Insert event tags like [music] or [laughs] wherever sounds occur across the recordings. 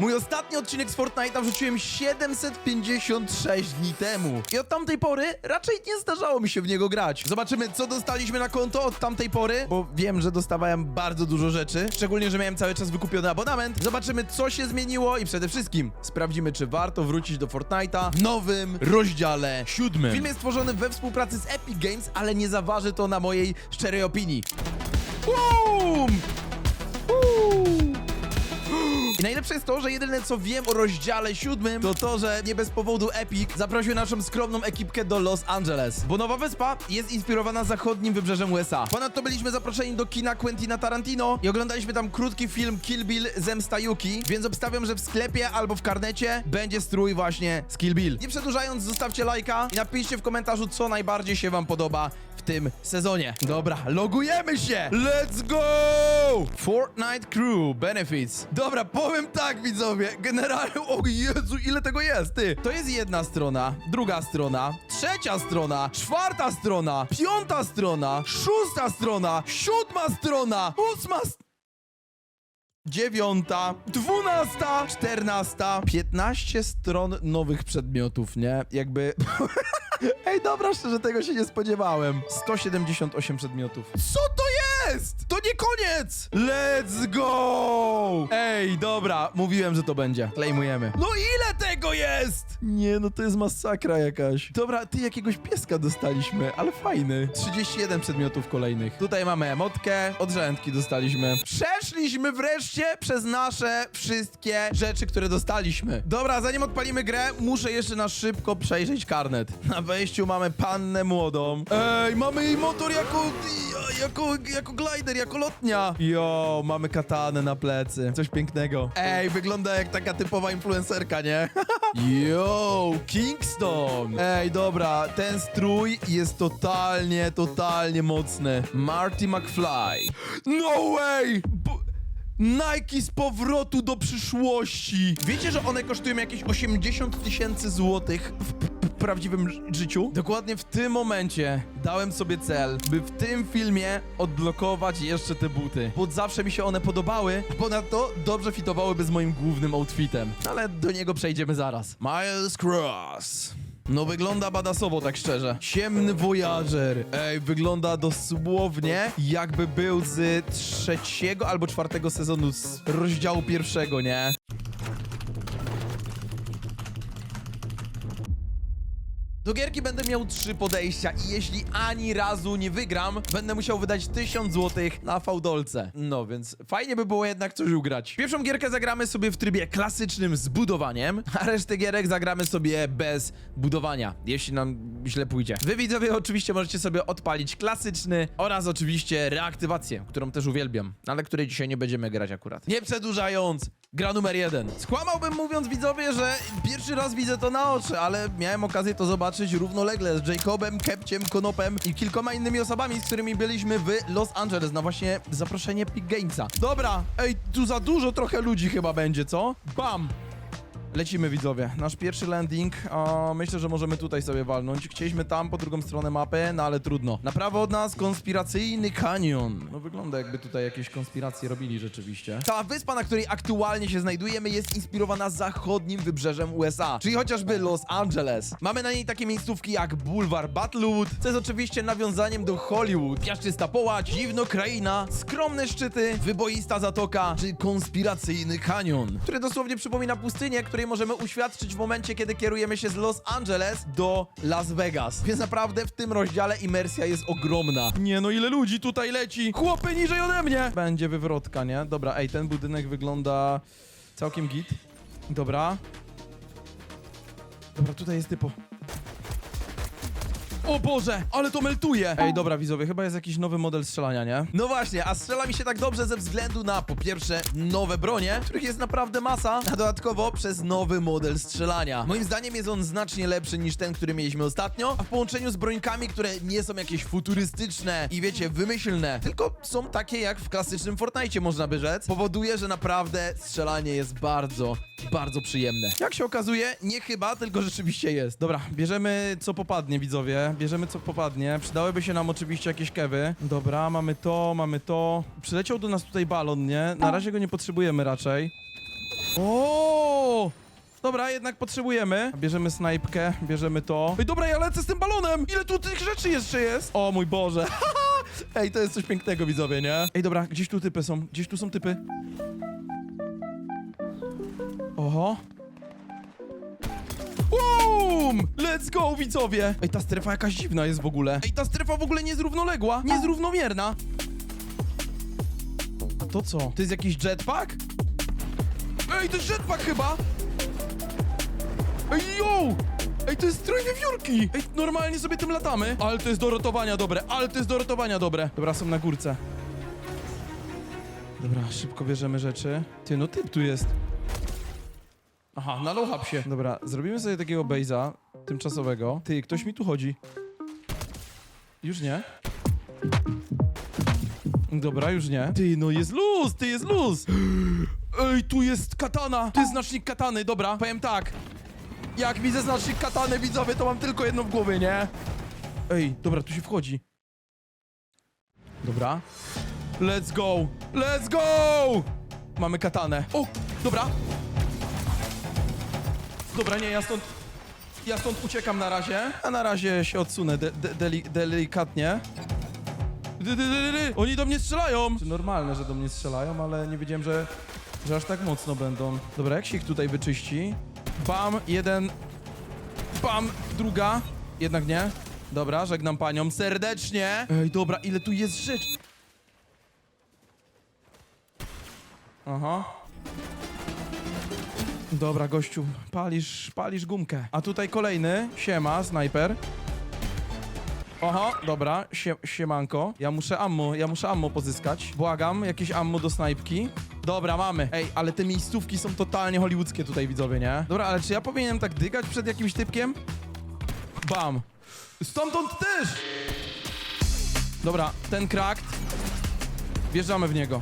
Mój ostatni odcinek z Fortnite'a wrzuciłem 756 dni temu. I od tamtej pory raczej nie zdarzało mi się w niego grać. Zobaczymy, co dostaliśmy na konto od tamtej pory, bo wiem, że dostawałem bardzo dużo rzeczy. Szczególnie, że miałem cały czas wykupiony abonament. Zobaczymy, co się zmieniło i przede wszystkim sprawdzimy, czy warto wrócić do Fortnite'a w nowym rozdziale siódmym. Film jest stworzony we współpracy z Epic Games, ale nie zaważy to na mojej szczerej opinii. Boom! I najlepsze jest to, że jedyne co wiem o rozdziale siódmym to to, że nie bez powodu Epic zaprosił naszą skromną ekipkę do Los Angeles. Bo Nowa Wyspa jest inspirowana zachodnim wybrzeżem USA. Ponadto byliśmy zaproszeni do kina Quentina Tarantino i oglądaliśmy tam krótki film Kill Bill Zemsta Yuki, więc obstawiam, że w sklepie albo w karnecie będzie strój właśnie z Kill Bill. Nie przedłużając, zostawcie lajka i napiszcie w komentarzu, co najbardziej się wam podoba tym sezonie. Dobra, logujemy się! Let's go! Fortnite Crew Benefits. Dobra, powiem tak, widzowie. Generalnie, o Jezu, ile tego jest, ty. To jest jedna strona, druga strona, trzecia strona, czwarta strona, piąta strona, szósta strona, siódma strona, ósma strona. Dziewiąta, dwunasta, czternasta, piętnaście stron nowych przedmiotów, nie? Jakby... [laughs] Ej, dobra, szczerze, tego się nie spodziewałem. 178 przedmiotów. Co to jest? To nie koniec! Let's go! Ej, dobra, mówiłem, że to będzie. Klejmujemy. No ile tego jest? Nie, no to jest masakra jakaś. Dobra, ty jakiegoś pieska dostaliśmy, ale fajny. 31 przedmiotów kolejnych. Tutaj mamy emotkę, odrzędki dostaliśmy. Przeszliśmy wreszcie przez nasze wszystkie rzeczy, które dostaliśmy. Dobra, zanim odpalimy grę, muszę jeszcze na szybko przejrzeć karnet. Na wejściu mamy pannę młodą. Ej, mamy jej motor jako, jako, jako glider, jako lotnia. Jo, mamy katanę na plecy. Coś pięknego. Ej, wygląda jak taka typowa influencerka, nie? [laughs] Yo, Kingston. Ej, dobra, ten strój jest totalnie, totalnie mocny. Marty McFly. No way! Nike z powrotu do przyszłości. Wiecie, że one kosztują jakieś 80 tysięcy złotych w prawdziwym życiu? Dokładnie w tym momencie dałem sobie cel, by w tym filmie odblokować jeszcze te buty. Bo zawsze mi się one podobały, a ponadto dobrze fitowałyby z moim głównym outfitem. Ale do niego przejdziemy zaraz. Miles Cross. No wygląda badasowo, tak szczerze. Ciemny Voyager. Ej, wygląda dosłownie jakby był z trzeciego albo czwartego sezonu z rozdziału pierwszego, nie? Do gierki będę miał trzy podejścia i jeśli ani razu nie wygram, będę musiał wydać 1000 złotych na fałdolce. No więc fajnie by było jednak coś ugrać. Pierwszą gierkę zagramy sobie w trybie klasycznym z budowaniem, a resztę gierek zagramy sobie bez budowania, jeśli nam źle pójdzie. Wy widzowie oczywiście możecie sobie odpalić klasyczny oraz oczywiście reaktywację, którą też uwielbiam, ale której dzisiaj nie będziemy grać akurat. Nie przedłużając, Gra numer jeden. Skłamałbym mówiąc widzowie, że pierwszy raz widzę to na oczy, ale miałem okazję to zobaczyć równolegle z Jacobem, Kepciem, Konopem i kilkoma innymi osobami, z którymi byliśmy w Los Angeles na właśnie zaproszenie Epic Gamesa. Dobra, ej, tu za dużo trochę ludzi chyba będzie, co? Bam! Lecimy widzowie. Nasz pierwszy landing. O, myślę, że możemy tutaj sobie walnąć. Chcieliśmy tam po drugą stronę mapy, no ale trudno. Na prawo od nas konspiracyjny kanion. No wygląda jakby tutaj jakieś konspiracje robili rzeczywiście. Ta wyspa, na której aktualnie się znajdujemy, jest inspirowana zachodnim wybrzeżem USA, czyli chociażby Los Angeles. Mamy na niej takie miejscówki jak Bulwar Battlewood, co jest oczywiście nawiązaniem do Hollywood. Piaszczysta połać, dziwno kraina, skromne szczyty, wyboista zatoka, czy konspiracyjny kanion, który dosłownie przypomina pustynię, której możemy uświadczyć w momencie, kiedy kierujemy się z Los Angeles do Las Vegas. Więc naprawdę w tym rozdziale imersja jest ogromna. Nie no, ile ludzi tutaj leci! Chłopy niżej ode mnie! Będzie wywrotka, nie? Dobra, ej, ten budynek wygląda całkiem git. Dobra. Dobra, tutaj jest typo. O Boże, ale to meltuje! Ej, dobra widzowie, chyba jest jakiś nowy model strzelania, nie? No właśnie, a strzela mi się tak dobrze ze względu na, po pierwsze, nowe bronie, których jest naprawdę masa, a dodatkowo przez nowy model strzelania. Moim zdaniem jest on znacznie lepszy niż ten, który mieliśmy ostatnio, a w połączeniu z brońkami, które nie są jakieś futurystyczne i wiecie, wymyślne, tylko są takie jak w klasycznym Fortnite, można by rzec, powoduje, że naprawdę strzelanie jest bardzo, bardzo przyjemne. Jak się okazuje, nie chyba, tylko rzeczywiście jest. Dobra, bierzemy co popadnie, widzowie. Bierzemy co popadnie. Przydałyby się nam oczywiście jakieś kewy. Dobra, mamy to, mamy to. Przyleciał do nas tutaj balon, nie? Na razie go nie potrzebujemy raczej. O! Dobra, jednak potrzebujemy. Bierzemy snajpkę, bierzemy to. Ej, dobra, ja lecę z tym balonem! Ile tu tych rzeczy jeszcze jest? O mój Boże. [laughs] Ej, to jest coś pięknego, widzowie, nie? Ej, dobra, gdzieś tu typy są. Gdzieś tu są typy. Oho. Boom! Let's go, widzowie! Ej, ta strefa jakaś dziwna jest w ogóle. Ej, ta strefa w ogóle nie jest równoległa, nie jest równomierna. A to co? To jest jakiś jetpack? Ej, to jest jetpack chyba! Ej, yo! Ej, to jest strój wiewiórki! Ej, normalnie sobie tym latamy. Ale to jest do rotowania dobre, ale to jest do rotowania dobre. Dobra, są na górce. Dobra, szybko bierzemy rzeczy. Ty, no typ tu jest. Aha, na low się. Dobra, zrobimy sobie takiego base'a tymczasowego. Ty, ktoś mi tu chodzi. Już nie. Dobra, już nie. Ty, no jest luz, ty jest luz. Ej, tu jest katana. Tu jest znacznik katany, dobra. Powiem tak. Jak widzę znacznik katany, widzowie, to mam tylko jedno w głowie, nie? Ej, dobra, tu się wchodzi. Dobra. Let's go! Let's go! Mamy katanę. O, dobra. Dobra, nie, ja stąd... Ja stąd uciekam na razie. A na razie się odsunę de de deli delikatnie. Dy, dy, dy, dy. Oni do mnie strzelają! Normalne, że do mnie strzelają, ale nie wiedziałem, że, że aż tak mocno będą. Dobra, jak się ich tutaj wyczyści? Bam, jeden. Bam, druga. Jednak nie. Dobra, żegnam panią serdecznie. Ej, dobra, ile tu jest rzeczy. Aha. Dobra, gościu, palisz, palisz gumkę. A tutaj kolejny, siema, snajper. Oho, dobra, Sie siemanko. Ja muszę ammo, ja muszę ammo pozyskać. Błagam, jakieś ammo do snajpki. Dobra, mamy. Ej, ale te miejscówki są totalnie hollywoodzkie tutaj, widzowie, nie? Dobra, ale czy ja powinienem tak dygać przed jakimś typkiem? Bam. Stamtąd też! Dobra, ten krakt. Wjeżdżamy w niego.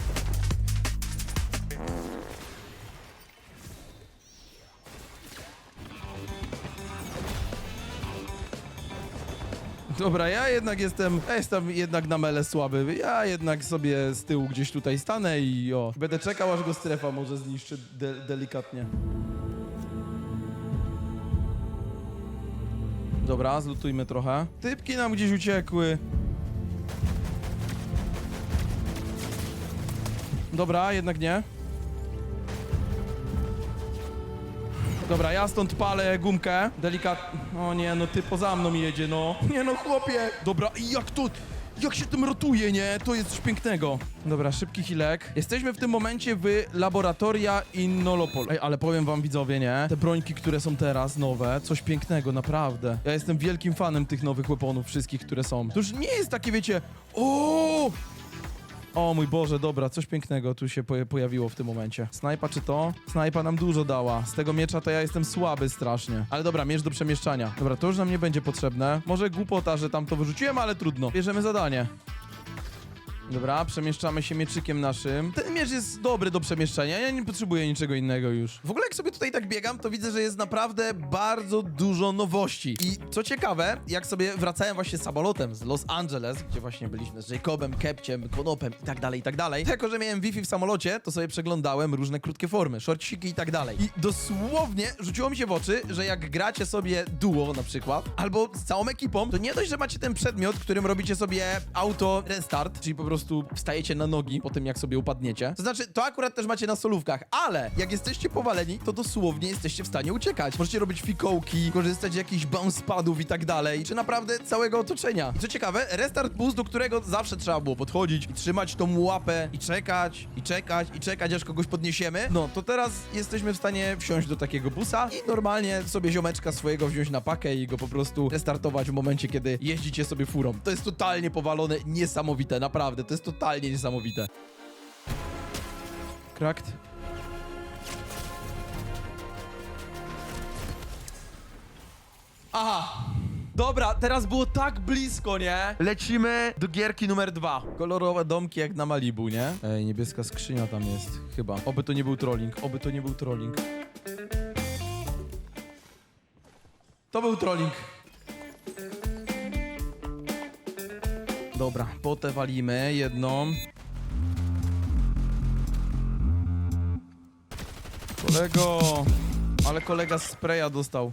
Dobra, ja jednak jestem, ja jestem jednak na mele słaby. Ja jednak sobie z tyłu gdzieś tutaj stanę i o, będę czekał, aż go strefa może zniszczy de delikatnie. Dobra, zlutujmy trochę. Typki nam gdzieś uciekły. Dobra, jednak nie. Dobra, ja stąd palę gumkę. Delikat... O nie, no ty poza mną jedzie, no. [laughs] Nie no, chłopie. Dobra, i jak to... Jak się tym rotuje, nie? To jest coś pięknego. Dobra, szybki hilek. Jesteśmy w tym momencie w laboratoria Innolopol. Ej, ale powiem wam widzowie, nie? Te brońki, które są teraz nowe, coś pięknego, naprawdę. Ja jestem wielkim fanem tych nowych weaponów, wszystkich, które są. To już nie jest takie, wiecie... O! O mój Boże, dobra, coś pięknego tu się poja- pojawiło w tym momencie. Snajpa czy to? Snajpa nam dużo dała. Z tego miecza to ja jestem słaby strasznie. Ale dobra, miecz do przemieszczania. Dobra, to już nam nie będzie potrzebne. Może głupota, że tam to wyrzuciłem, ale trudno. Bierzemy zadanie. Dobra, przemieszczamy się mieczykiem naszym. Ten miecz jest dobry do przemieszczania, ja nie potrzebuję niczego innego już. W ogóle jak sobie tutaj tak biegam, to widzę, że jest naprawdę bardzo dużo nowości. I co ciekawe, jak sobie wracałem właśnie samolotem z Los Angeles, gdzie właśnie byliśmy z Jacobem, Kepciem, Konopem i tak dalej, i tak dalej. Jako, że miałem Wi-Fi w samolocie, to sobie przeglądałem różne krótkie formy, shortciki i tak dalej. I dosłownie rzuciło mi się w oczy, że jak gracie sobie duo na przykład, albo z całą ekipą, to nie dość, że macie ten przedmiot, którym robicie sobie auto restart, czyli po prostu wstajecie na nogi po tym, jak sobie upadniecie. To znaczy, to akurat też macie na solówkach, ale jak jesteście powaleni, to dosłownie jesteście w stanie uciekać. Możecie robić fikołki, korzystać z jakichś bounce padów i tak dalej, czy naprawdę całego otoczenia. Co ciekawe, restart boost, do którego zawsze trzeba było podchodzić i trzymać tą łapę i czekać, i czekać, i czekać, aż kogoś podniesiemy. No, to teraz jesteśmy w stanie wsiąść do takiego busa i normalnie sobie ziomeczka swojego wziąć na pakę i go po prostu restartować w momencie, kiedy jeździcie sobie furą. To jest totalnie powalone, niesamowite, naprawdę, to jest totalnie niesamowite. Krakt. Aha. Dobra, teraz było tak blisko, nie? Lecimy do gierki numer dwa. Kolorowe domki jak na Malibu, nie? Ej, niebieska skrzynia tam jest, chyba. Oby to nie był trolling, oby to nie był trolling. To był trolling. Dobra, potę walimy jedną. Tego. Ale kolega spraya dostał.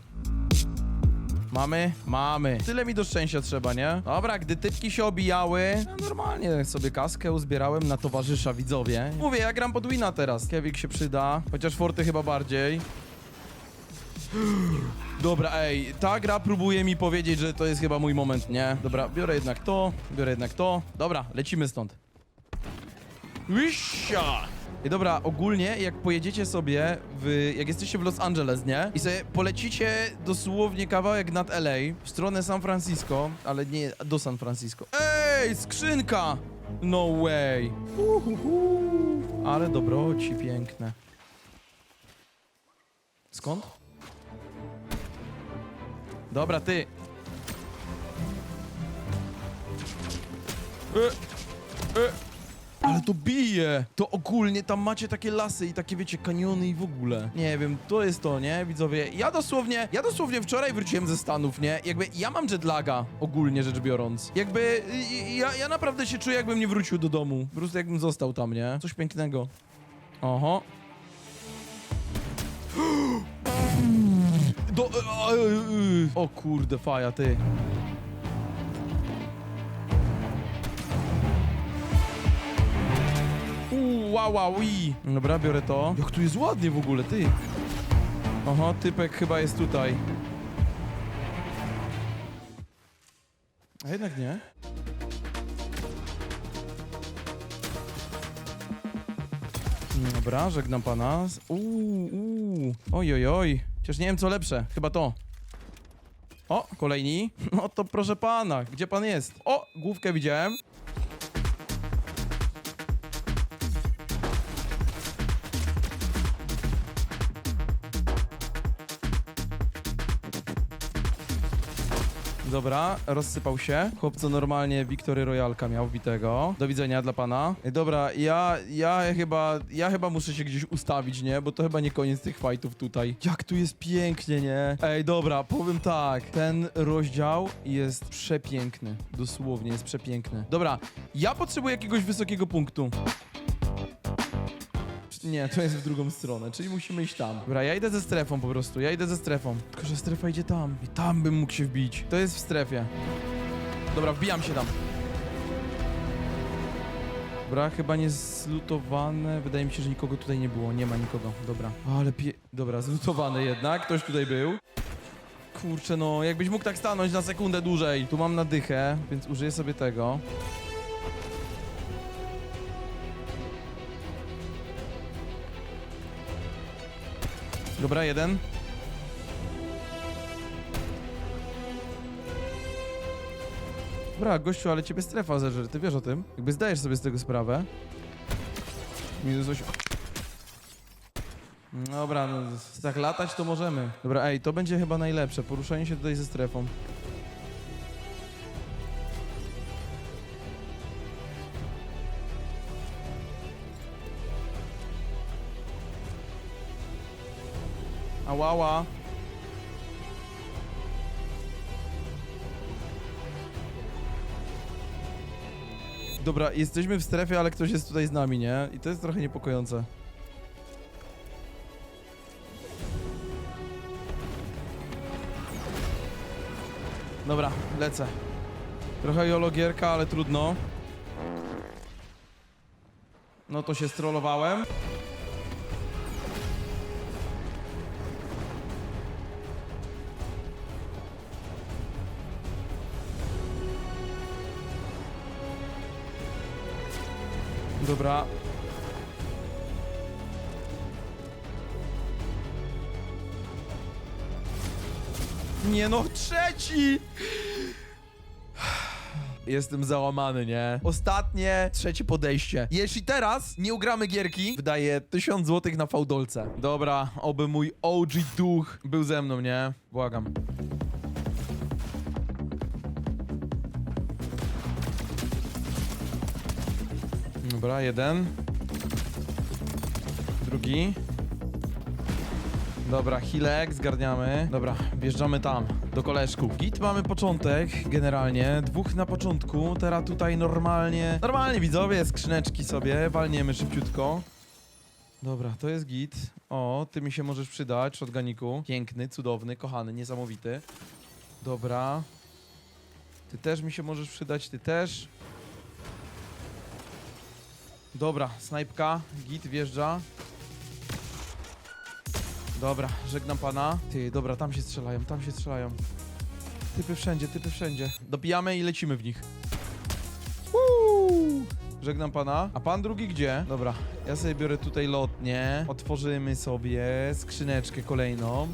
Mamy? Mamy. Tyle mi do szczęścia trzeba, nie? Dobra, gdy typki się obijały, ja normalnie sobie kaskę uzbierałem na towarzysza widzowie. Mówię, ja gram pod wina teraz. Kevik się przyda, chociaż Forty chyba bardziej. Dobra, ej, ta gra próbuje mi powiedzieć, że to jest chyba mój moment, nie? Dobra, biorę jednak to, biorę jednak to. Dobra, lecimy stąd. Wisha! I dobra, ogólnie jak pojedziecie sobie w, jak jesteście w Los Angeles, nie? I sobie polecicie dosłownie kawałek nad LA w stronę San Francisco, ale nie do San Francisco. Ej, skrzynka! No way. Uhuhu. Ale dobroci piękne. Skąd? Dobra, ty. E, e. Ale to bije! To ogólnie tam macie takie lasy i takie, wiecie, kaniony i w ogóle. Nie wiem, to jest to, nie, widzowie? Ja dosłownie, ja dosłownie wczoraj wróciłem ze Stanów, nie? Jakby ja mam jetlaga, ogólnie rzecz biorąc. Jakby ja, ja naprawdę się czuję, jakbym nie wrócił do domu. Po prostu jakbym został tam, nie? Coś pięknego. Oho. Do... e, e, e. O kurde, faja, ty. Wow, wow, ui. Dobra, biorę to. Jak tu jest ładnie w ogóle, ty. Oho, typek chyba jest tutaj. A jednak nie. Dobra, żegnam pana. Uuu, uuu. Oj, oj, oj. Chociaż nie wiem co lepsze. Chyba to. O, kolejni. [laughs] No to proszę pana, gdzie pan jest? O, główkę widziałem. Dobra, rozsypał się. Chłopco normalnie Wiktory Royalka miał wbitego. Do widzenia dla pana. Dobra, ja, ja chyba, ja chyba muszę się gdzieś ustawić, nie? Bo to chyba nie koniec tych fightów tutaj. Jak tu jest pięknie, nie? Ej, dobra, powiem tak. Ten rozdział jest przepiękny. Dosłownie jest przepiękny. Dobra, ja potrzebuję jakiegoś wysokiego punktu. Nie, to jest w drugą stronę, czyli musimy iść tam. Dobra, ja idę ze strefą po prostu, ja idę ze strefą. Tylko, że strefa idzie tam. I tam bym mógł się wbić. To jest w strefie. Dobra, wbijam się tam. Dobra, chyba nie zlutowane. Wydaje mi się, że nikogo tutaj nie było. Nie ma nikogo. Dobra. Ale pie... Dobra, zlutowane jednak. Ktoś tutaj był. Kurczę, no, jakbyś mógł tak stanąć na sekundę dłużej. Tu mam nadychę, więc użyję sobie tego. Dobra, jeden. Dobra, gościu, ale ciebie strefa zeżer, ty wiesz o tym? Jakby zdajesz sobie z tego sprawę. Minus 8. Dobra, no tak latać to możemy. Dobra, ej, to będzie chyba najlepsze, poruszanie się tutaj ze strefą. Ałała. Dobra, jesteśmy w strefie, ale ktoś jest tutaj z nami, nie? I to jest trochę niepokojące. Dobra, lecę. Trochę jologierka, ale trudno. No to się strollowałem. Dobra. Nie no, trzeci! Jestem załamany, nie? Ostatnie, trzecie podejście. Jeśli teraz nie ugramy gierki, wydaję 1000 zł na fałdolce. Dobra, oby mój OG duch był ze mną, nie? Błagam. Dobra, jeden. Drugi. Dobra, Hilek, zgarniamy. Dobra, wjeżdżamy tam, do koleżków. Git mamy początek, generalnie. Dwóch na początku, teraz tutaj normalnie... Normalnie, widzowie, skrzyneczki sobie, walniemy szybciutko. Dobra, to jest git. O, ty mi się możesz przydać, shotganiku. Piękny, cudowny, kochany, niesamowity. Dobra. Ty też mi się możesz przydać, ty też. Dobra, snajpka, git wjeżdża. Dobra, żegnam pana. Ty, dobra, tam się strzelają, tam się strzelają. Typy wszędzie, typy wszędzie. Dobijamy i lecimy w nich. Uuu. Żegnam pana. A pan drugi gdzie? Dobra, ja sobie biorę tutaj lotnię. Otworzymy sobie skrzyneczkę kolejną.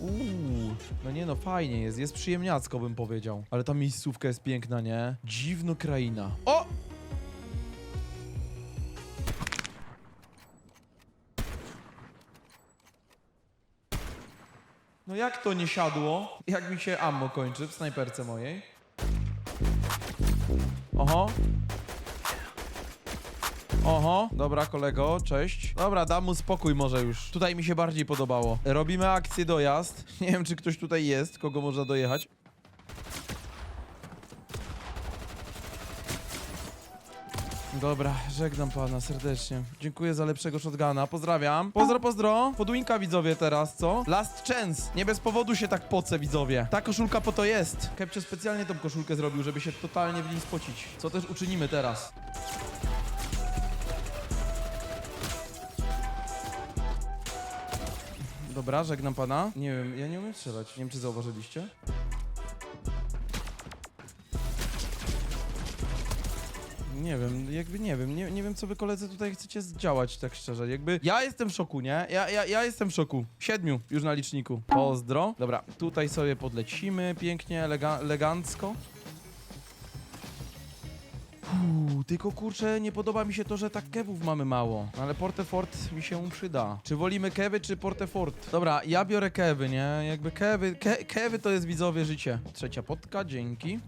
Uuu, no nie no, fajnie jest, jest przyjemniacko bym powiedział. Ale ta miejscówka jest piękna, nie? Dziwno kraina. O! No jak to nie siadło? Jak mi się ammo kończy w snajperce mojej? Oho. Oho, dobra kolego, cześć. Dobra, dam mu spokój może już. Tutaj mi się bardziej podobało. Robimy akcję dojazd. [laughs] Nie wiem, czy ktoś tutaj jest, kogo można dojechać. Dobra, żegnam pana serdecznie. Dziękuję za lepszego shotguna. Pozdrawiam. Pozdro, pozdro. Podwinka widzowie teraz, co? Last chance. Nie bez powodu się tak poce widzowie. Ta koszulka po to jest. Kepcie specjalnie tą koszulkę zrobił, żeby się totalnie w niej spocić. Co też uczynimy teraz. Dobra, żegnam pana. Nie wiem, ja nie umiem strzelać. Nie wiem, czy zauważyliście. Nie wiem, jakby nie wiem, nie, nie wiem co wy koledzy tutaj chcecie zdziałać, tak szczerze, jakby ja jestem w szoku, nie? Ja, ja, ja jestem w szoku. Siedmiu już na liczniku. Pozdro. Dobra, tutaj sobie podlecimy pięknie, elega elegancko. Uuu, tylko kurczę, nie podoba mi się to, że tak kewów mamy mało. Ale Portefort mi się przyda. Czy wolimy kewy, czy Portefort? Dobra, ja biorę kewy, nie? Jakby kewy, ke kewy to jest widzowie życie. Trzecia potka, dzięki.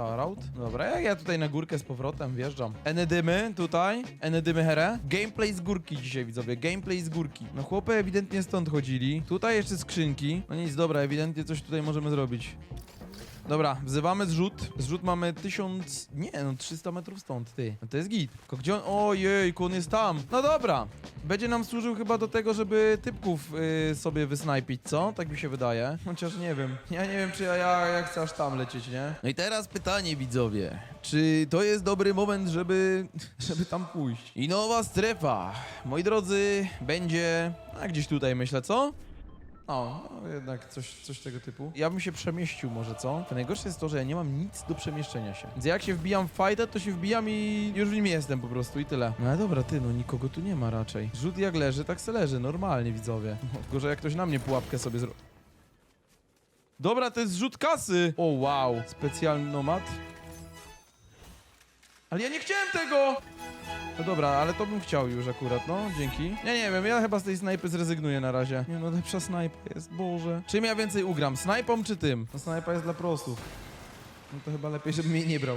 Charout. Dobra, jak ja tutaj na górkę z powrotem wjeżdżam. Enedymy tutaj, enedymy here. Gameplay z górki dzisiaj widzowie, gameplay z górki. No chłopy ewidentnie stąd chodzili. Tutaj jeszcze skrzynki. No nic, dobra, ewidentnie coś tutaj możemy zrobić. Dobra, wzywamy zrzut. Zrzut mamy 1000. Nie, no 300 metrów stąd, ty. No to jest git. Tylko gdzie on. Ojejku, on jest tam. No dobra. Będzie nam służył chyba do tego, żeby typków yy, sobie wysnajpić, co? Tak mi się wydaje. Chociaż nie wiem. Ja nie wiem, czy ja, ja, ja chcę aż tam lecieć, nie? No i teraz pytanie, widzowie. Czy to jest dobry moment, żeby, żeby tam pójść? I nowa strefa, moi drodzy, będzie. A gdzieś tutaj myślę, co? O, no jednak coś, coś tego typu. Ja bym się przemieścił może, co? To najgorsze jest to, że ja nie mam nic do przemieszczenia się. Więc jak się wbijam w fajtę, to się wbijam i już w nim jestem po prostu i tyle. No ale dobra, ty, no nikogo tu nie ma raczej. Rzut jak leży, tak se leży, normalnie widzowie. No, Tylko, że jak ktoś na mnie pułapkę sobie zro... Dobra, to jest zrzut kasy! O, wow. Specjalny nomad. Ale ja nie chciałem tego! No dobra, ale to bym chciał już akurat, no, dzięki. Ja nie wiem, ja chyba z tej snajpy zrezygnuję na razie. Nie no, lepsza snajpa jest, Boże. Czym ja więcej ugram, snajpą czy tym? No snajpa jest dla prostów. No to chyba lepiej, żebym jej nie brał.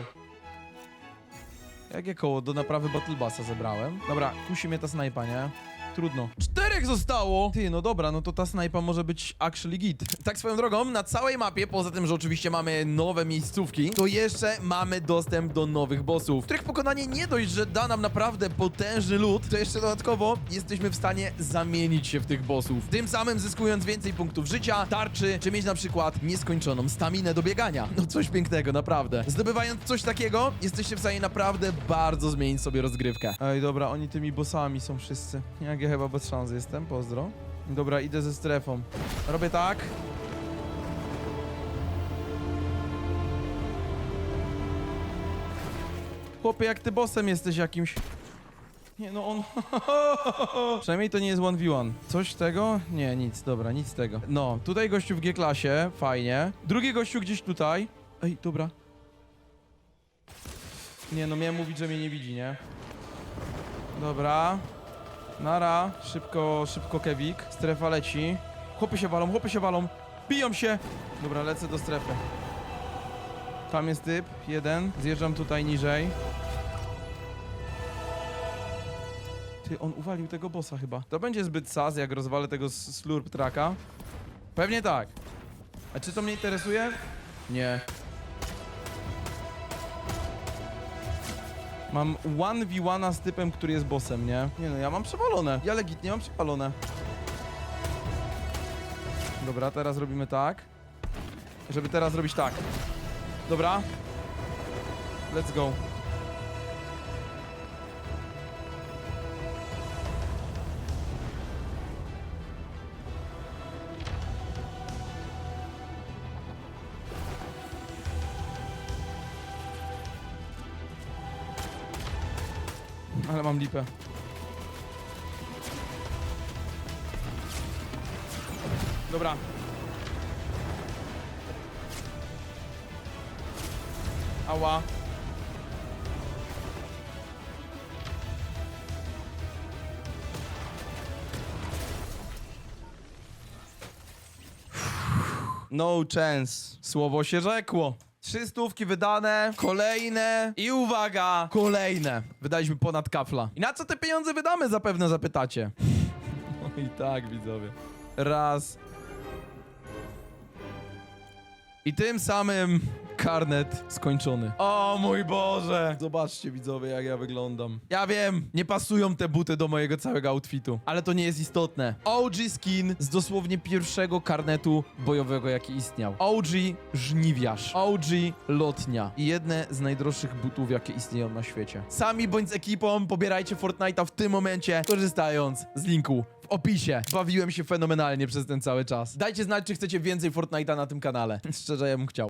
Jakie koło do naprawy Battle Bassa zebrałem? Dobra, kusi mnie ta snajpa, nie? Trudno. Czterech zostało! Ty, no dobra, no to ta snajpa może być actually git. [laughs] Tak swoją drogą, na całej mapie, poza tym, że oczywiście mamy nowe miejscówki, to jeszcze mamy dostęp do nowych bossów, których pokonanie nie dość, że da nam naprawdę potężny loot, to jeszcze dodatkowo jesteśmy w stanie zamienić się w tych bossów. Tym samym zyskując więcej punktów życia, tarczy, czy mieć na przykład nieskończoną staminę do biegania. No coś pięknego, naprawdę. Zdobywając coś takiego, jesteście w stanie naprawdę bardzo zmienić sobie rozgrywkę. Ej, dobra, oni tymi bossami są wszyscy. Jak ja chyba bez szans jestem, pozdro. Dobra, idę ze strefą. Robię tak. Chłopie, jak ty bossem jesteś jakimś. Nie no, on... [laughs] Przynajmniej to nie jest 1v1. Coś tego? Nie, nic, dobra, nic tego. No, tutaj gościu w G-klasie, fajnie. Drugi gościu gdzieś tutaj. Ej, dobra. Nie no, miałem mówić, że mnie nie widzi, nie? Dobra. Nara, szybko, szybko kewik. Strefa leci. Chłopy się walą, chłopy się walą. Biją się. Dobra, lecę do strefy. Tam jest typ, jeden. Zjeżdżam tutaj niżej. Ty, on uwalił tego bossa chyba. To będzie zbyt sas, jak rozwalę tego slurp traka. Pewnie tak. A czy to mnie interesuje? Nie. Mam 1v1 z typem, który jest bossem, nie? Nie no, ja mam przewalone. Ja legitnie mam przewalone. Dobra, teraz robimy tak. Żeby teraz robić tak. Dobra. Let's go. Ale mam lipę. Dobra. Ała. No chance. Słowo się rzekło. Trzy stówki wydane, kolejne i uwaga, kolejne. Wydaliśmy ponad kafla. I na co te pieniądze wydamy zapewne zapytacie. [laughs] No i tak widzowie. Raz. I tym samym karnet skończony. O mój Boże! Zobaczcie widzowie, jak ja wyglądam. Ja wiem, nie pasują te buty do mojego całego outfitu, ale to nie jest istotne. OG skin z dosłownie pierwszego karnetu bojowego, jaki istniał. OG żniwiarz. OG lotnia. I jedne z najdroższych butów, jakie istnieją na świecie. Sami bądź z ekipą pobierajcie Fortnite'a w tym momencie, korzystając z linku w opisie. Bawiłem się fenomenalnie przez ten cały czas. Dajcie znać, czy chcecie więcej Fortnite'a na tym kanale. [laughs] Szczerze, ja bym chciał.